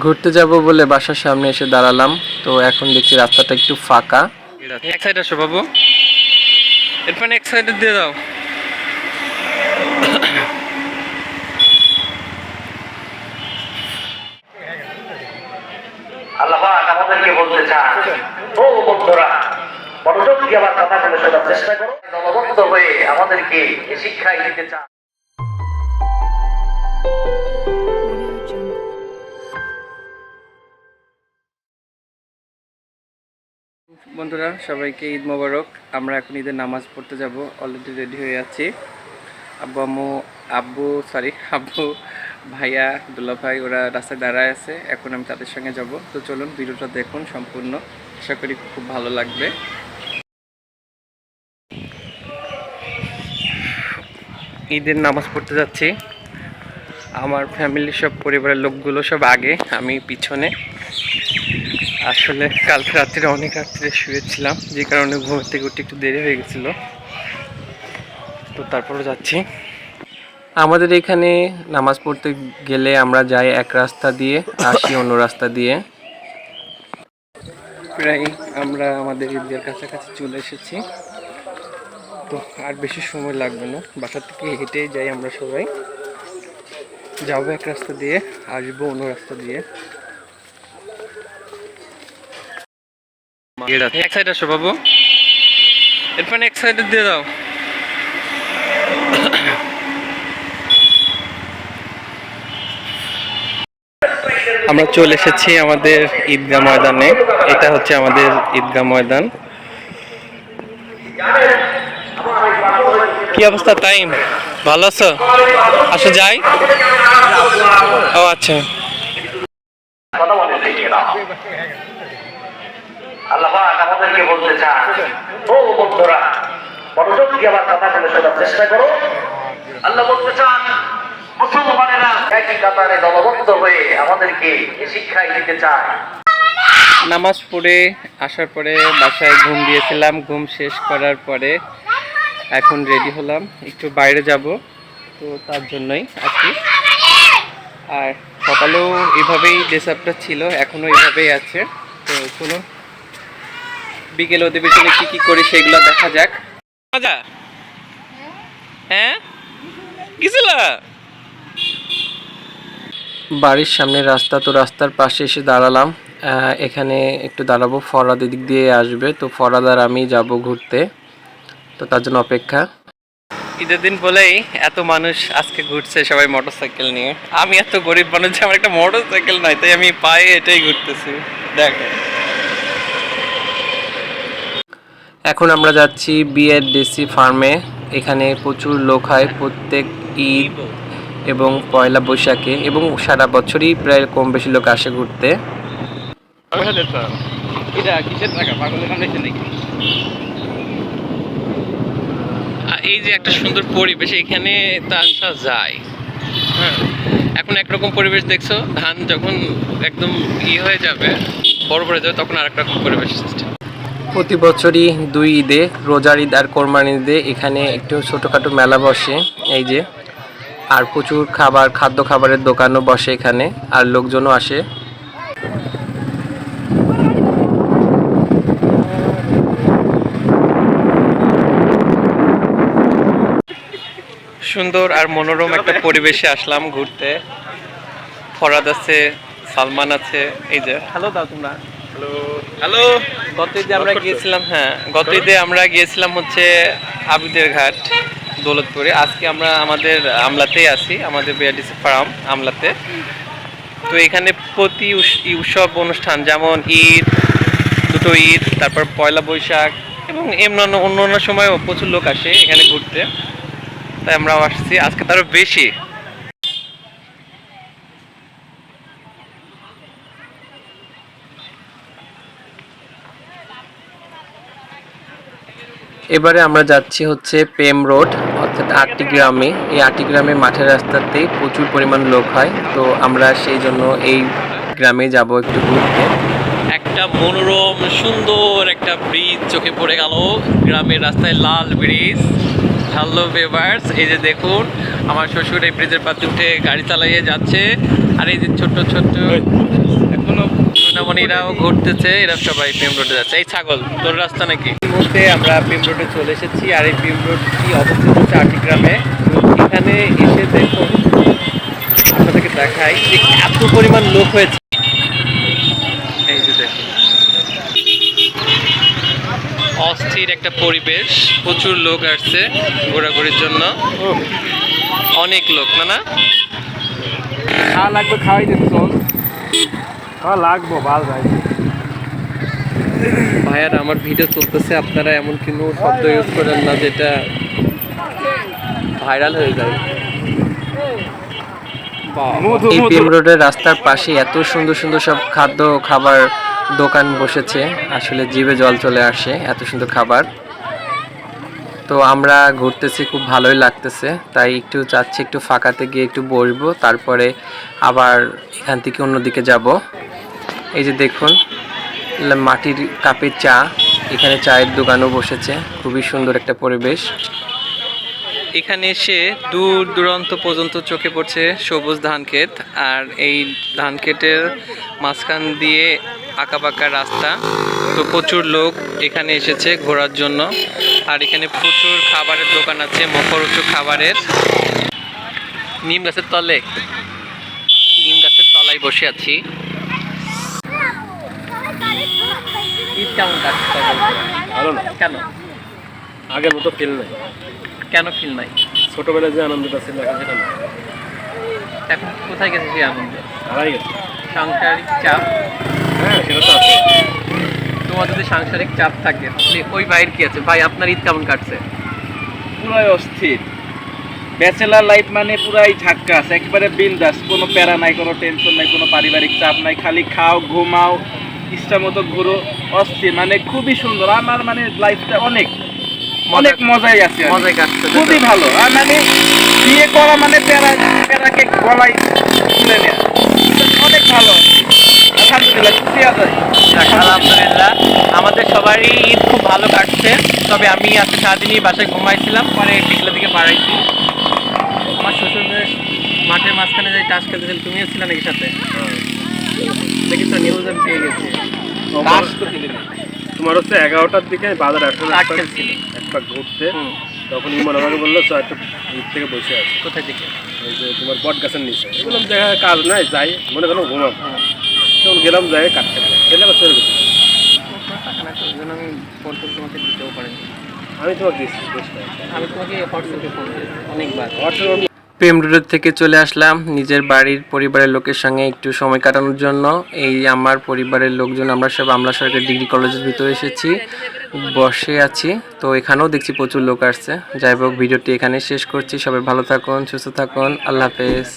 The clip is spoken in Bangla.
ঘুরতে যাব বলে বাসার সামনে এসে দাঁড়ালাম। তো এখন দেখছি রাস্তাটা একটু ফাঁকা। এক সাইড আসো বাবু। এরপর এক সাইডে দিয়ে দাও। আমাদেরকে বলতে চান ও বন্ধুরা মনোযোগ দিয়ে আমার কথাগুলো শোনার চেষ্টা করো। দলবদ্ধ হয়ে আমাদেরকে এই দিতে চান। বন্ধুরা, সবাইকে ঈদ মোবারক। আমরা এখন ঈদের নামাজ পড়তে যাব। অলরেডি রেডি হয়ে আছি। আব্বু আম্মু, আব্বু সরি আব্বু ভাইয়া দুলা ভাই, ওরা রাস্তায় দাঁড়ায় আছে। এখন আমি তাদের সঙ্গে যাব। তো চলুন, ভিডিওটা দেখুন সম্পূর্ণ। আশা করি খুব ভালো লাগবে। ঈদের নামাজ পড়তে যাচ্ছি। আমার ফ্যামিলির সব, পরিবারের লোকগুলো সব আগে, আমি পিছনে। আসলে কালকে রাত্রে অনেক রাত্রে শুয়েছিলাম, যে কারণে ঘুমের থেকে একটু দেরি হয়ে গেছিল। তো তারপরে যাচ্ছি। আমাদের এখানে নামাজ পড়তে গেলে আমরা যাই এক রাস্তা দিয়ে, আসি অন্য রাস্তা দিয়ে। প্রায় আমরা আমাদের ঈদের কাছাকাছি চলে এসেছি। তো আর বেশি সময় লাগবে না, বাসা থেকে হেঁটেই যাই আমরা সবাই। যাব এক রাস্তা দিয়ে, আসব অন্য রাস্তা দিয়ে। এক সাইড আসো বাবু। এরপর এক সাইডে দিয়ে দাও। আমরা চলে এসেছি আমাদের ঈদগাহ ময়দানে। এটা হচ্ছে আমাদের ঈদগাহ ময়দান। কি অবস্থা টাইম ভালো আছো? আসো যাই। ও আচ্ছা কথা বলে দেখে নাও আল্লাহ পাক বলতে চান চেষ্টা করো। আল্লাহ বলতে চান নামাজ পড়ে আসার পরে বাসায় ঘুম দিয়েছিলাম, ঘুম শেষ করার পরে এখন রেডি হলাম, একটু বাইরে যাব, তো তার জন্যই কি। আর সকালেও এভাবেই ড্রেসআপটা ছিল, এখনও এভাবেই আছে, তো চলুন বিকেল অধিবেশনে কি কী করি সেগুলো দেখা যাক। মজা? হ্যাঁ? গেছিলা? বাড়ির সামনে রাস্তা তো রাস্তার পাশে এসে দাঁড়ালাম। এখানে একটু দাঁড়াবো ফরাদ এদিক দিয়ে আসবে। তো ফরাদ আর আমি যাব ঘুরতে। তো তার জন্য অপেক্ষা। ঈদের দিন বলেই এত মানুষ আজকে ঘুরছে সবাই মোটরসাইকেল নিয়ে। আমি এত গরিব মানুষ যে আমার একটা মোটরসাইকেল নাই তাই আমি পায়ে এটাই ঘুরতেছি। দেখ। এখন আমরা যাচ্ছি বিএডডিসি ফার্মে এখানে প্রচুর লোক হয় প্রত্যেক ঈদ এবং পয়লা বৈশাখে এবং সারা বছরই প্রায় কম বেশি লোক আসে ঘুরতে। এই যে একটা সুন্দর পরিবেশ এখানে তা আসা যায়। হ্যাঁ। এখন একরকম পরিবেশ দেখছ ধান যখন একদম ই হয়ে যাবে বড় পড়ে যাবে তখন আরেক রকম পরিবেশ সৃষ্টি। প্রতি বছরই দুই ঈদে রোজার ঈদ আর কোরবানি ঈদে এখানে একটু ছোটোখাটো মেলা বসে এই যে। আর প্রচুর খাবার খাদ্য খাবারের দোকানও বসে এখানে আর লোকজনও আসে। সুন্দর আর মনোরম একটা পরিবেশে আসলাম ঘুরতে। ফরাদ আছে সালমান আছে এই যে। হ্যালো দাও তোমরা। হ্যালো হ্যালো গত ঈদে আমরা গিয়েছিলাম হ্যাঁ গত ঈদে আমরা গিয়েছিলাম হচ্ছে আবিদের ঘাট দৌলতপুরে। আজকে আমরা আমাদের আমলাতেই আছি আমাদের বিআরডিসি ফার্ম আমলাতে। তো এখানে প্রতি উৎসব অনুষ্ঠান যেমন ঈদ দুটো ঈদ তারপর পয়লা বৈশাখ এবং এমন অন্য অন্য সময়ও প্রচুর লোক আসে এখানে ঘুরতে। তাই আমরাও আসছি। আজকে তারও বেশি। এবারে আমরা যাচ্ছি হচ্ছে পেম রোড অর্থাৎ আটটি গ্রামে। এই আটটি গ্রামে মাঠের রাস্তাতে প্রচুর পরিমাণ লোক হয় তো আমরা সেই জন্য এই গ্রামে যাব একটু ঘুরতে। একটা মনোরম সুন্দর একটা ব্রিজ চোখে পড়ে গেল। গ্রামের রাস্তায় লাল ব্রিজ হ্যালো বেভার্স এই যে দেখুন আমার শ্বশুর এই ব্রিজের পাশে উঠে গাড়ি চালাইয়ে যাচ্ছে। আর এই যে ছোট্ট ছোট্ট রমণীরাও ঘুরতেছে এরা সবাই পিম রোডে যাচ্ছে। এই ছাগল তোর রাস্তা নাকি? মুহূর্তে আমরা পিম রোডে চলে এসেছি আর এই পিম রোডটি অবস্থিত হচ্ছে আটিগ্রামে? এখানে এসে দেখুন আপনাদেরকে দেখাই যে এত পরিমাণ লোক হয়েছে। এই যে দেখুন অস্থির একটা পরিবেশ প্রচুর লোক আসছে ঘোরাঘুরির জন্য। অনেক লোক না না? খাওয়া লাগবে খাওয়াই দিতে চল লাগবো বাল ভাই ভাইয়ার আমার ভিডিও চলতেছে আপনারা এমন কোনো শব্দ ইউজ করেন না যেটা ভাইরাল হয়ে যায়। এই পিম রোডের রাস্তার পাশে এত সুন্দর সুন্দর সব খাদ্য খাবার দোকান বসেছে। আসলে জিভে জল চলে আসে এত সুন্দর খাবার। তো আমরা ঘুরতেছি খুব ভালোই লাগতেছে। তাই একটু চাচ্ছি একটু ফাঁকাতে গিয়ে একটু বসবো তারপরে আবার এখান থেকে অন্যদিকে যাব। এই যে দেখুন মাটির কাপের চা। এখানে চায়ের দোকানও বসেছে, খুবই সুন্দর একটা পরিবেশ। এখানে এসে দূর দূরান্ত পর্যন্ত চোখে পড়ছে সবুজ ধান ক্ষেত, আর এই ধান ক্ষেতের মাঝখান দিয়ে আঁকাবাঁকা রাস্তা। তো প্রচুর লোক এখানে এসেছে ঘোরার জন্য, আর এখানে প্রচুর খাবারের দোকান আছে মুখরোচক খাবারের। নিম গাছের তলে, নিম গাছের তলায় বসে আছি ঈদ কেমন কাটছে ভালো। না? কেন? আগের মতো ফিল নাই। কেন ফিল নাই? ছোটবেলায় যে আনন্দটা ছিল এখন সেটা না এখন কোথায় গেছে সেই আনন্দ? হারাই গেছে। সাংসারিক চাপ? হ্যাঁ সেটা তো আছে। তোমার যদি সাংসারিক চাপ থাকে তাহলে ওই ভাইয়ের কি আছে? ভাই আপনার ঈদ কেমন কাটছে? পুরাই অস্থির। ব্যাচেলার লাইফ মানে পুরাই ঝাক্কাস একেবারে বিন্দাস। কোনো প্যারা নাই কোনো টেনশন নাই কোনো পারিবারিক চাপ নাই খালি খাও ঘুমাও ইচ্ছা মতো ঘুরো অস্থির মানে খুবই সুন্দর। আমার মানে লাইফটা অনেক অনেক মজাই আছে মজাই কাটছে খুবই ভালো। আর মানে বিয়ে করা মানে প্যারা প্যারাকে গলায় তুলে অনেক ভালো। আলহামদুলিল্লাহ খুশি আছে আলহামদুলিল্লাহ। আমাদের সবারই ঈদ খুব ভালো কাটছে। তবে আমি আজকে সারাদিনই বাসায় ঘুমাইছিলাম পরে বিকেলের দিকে বাড়াইছি আমার শ্বশুরদের মাঠের মাঝখানে যাই টাস খেলতেছিল তুমিও ছিল নাকি সাথে? দেখি তো নিউজ আমি পেয়ে গেছি। তোমার হচ্ছে এগারোটার দিকে বাজার এখন টাস ঘুরতে। তখন ইমন আমাকে বলল চল একটু ঈদ থেকে বসে আছে কোথায় থেকে এই যে তোমার বট গাছের নিচে বললাম দেখা কাজ নাই যাই। মনে করলাম ঘুমাবো। তখন গেলাম যাই কাটতে খেলে আবার চলে গেছি। ওই আমি ফোন টোন তোমাকে দিতেও আমি তোমাকে দিচ্ছি আমি তোমাকে হোয়াটসঅ্যাপে ফোন অনেকবার। হোয়াটসঅ্যাপে প্রেম রোড থেকে চলে আসলাম। নিজের বাড়ির পরিবারের লোকের সঙ্গে একটু সময় কাটানোর জন্য। এই আমার পরিবারের লোকজন, আমরা সব আমলা সরকারি ডিগ্রি কলেজের ভিতরে এসেছি, বসে আছি। তো এখানেও দেখছি প্রচুর লোক আসছে। যাই হোক, ভিডিওটি এখানে শেষ করছি। সবাই ভালো থাকুন, সুস্থ থাকুন। আল্লাহ হাফেজ।